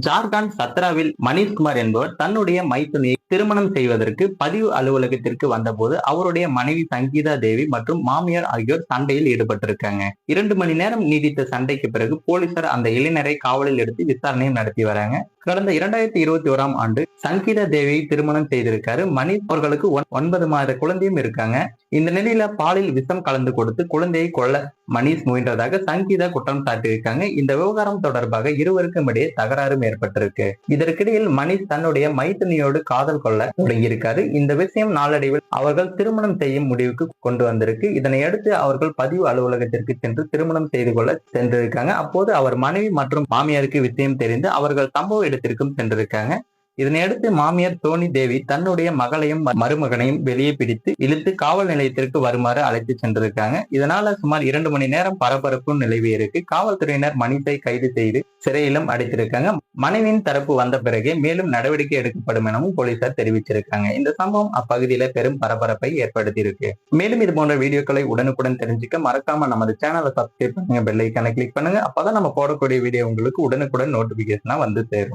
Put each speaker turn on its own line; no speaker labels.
ஜார்க்கண்ட் சத்ராவில் மணிஷ்குமார் என்பவர் தன்னுடைய மைத்துனியை திருமணம் செய்வதற்கு பதிவு அலுவலகத்திற்கு வந்தபோது அவருடைய மனைவி சங்கீதா தேவி மற்றும் மாமியார் ஆகியோர் சண்டையில் ஈடுபட்டிருக்காங்க. இரண்டு மணி நேரம் நீடித்த சண்டைக்கு பிறகு போலீசார் அந்த இளைஞரை காவலில் எடுத்து விசாரணையும் நடத்தி வராங்க. கடந்த இரண்டாயிரத்தி இருபத்தி ஓராம் ஆண்டு சங்கீதா தேவியை திருமணம் செய்திருக்காரு. மணி அவர்களுக்கு ஒன்- ஒன்பது மாத குழந்தையும் இருக்காங்க. இந்த நிலையில பாலில் விஷம் கலந்து கொடுத்து குழந்தையை கொல்ல மணிஷ் முயன்றதாக சங்கீதா குற்றம் சாட்டியிருக்காங்க. இந்த விவகாரம் தொடர்பாக இருவருக்கும் இடையே தகராறும் ஏற்பட்டிருக்கு. இதற்கிடையில் மணிஷ் தன்னுடைய மைத்துனியோடு காதல் கொள்ள தொடங்கியிருக்காரு. இந்த விஷயம் நாளடைவில் அவர்கள் திருமணம் செய்யும் முடிவுக்கு கொண்டு வந்திருக்கு. இதனை அடுத்து அவர்கள் பதிவு அலுவலகத்திற்கு சென்று திருமணம் செய்து கொள்ள சென்றிருக்காங்க. அப்போது அவர் மனைவி மற்றும் மாமியாருக்கு விஷயம் தெரிந்து அவர்கள் சம்பவ இடத்திற்கும் சென்றிருக்காங்க. இதனையடுத்து மாமியார் தோனி தேவி தன்னுடைய மகளையும் மருமகனையும் வெளியே பிடித்து இழுத்து காவல் நிலையத்திற்கு வருமாறு அழைத்து சென்றிருக்காங்க. இதனால சுமார் இரண்டு மணி நேரம் பரபரப்பும் நிலவி இருக்கு. காவல்துறையினர் மனிதை கைது செய்து சிறையிலும் அடைத்திருக்காங்க. மனைவியின் தரப்பு வந்த பிறகே மேலும் நடவடிக்கை எடுக்கப்படும் எனவும் போலீசார் தெரிவிச்சிருக்காங்க. இந்த சம்பவம் அப்பகுதியில பெரும் பரபரப்பை ஏற்படுத்தி இருக்கு மேலும் இது போன்ற வீடியோக்களை உடனுக்குடன் தெரிஞ்சுக்க மறக்காம நமது சேனலை சப்ஸ்கிரைப் பண்ணுங்க பெல்லைக்கான கிளிக் பண்ணுங்க. அப்பதான் நம்ம போடக்கூடிய வீடியோ உங்களுக்கு உடனுக்குடன் நோட்டிபிகேஷனா வந்து சேரும்.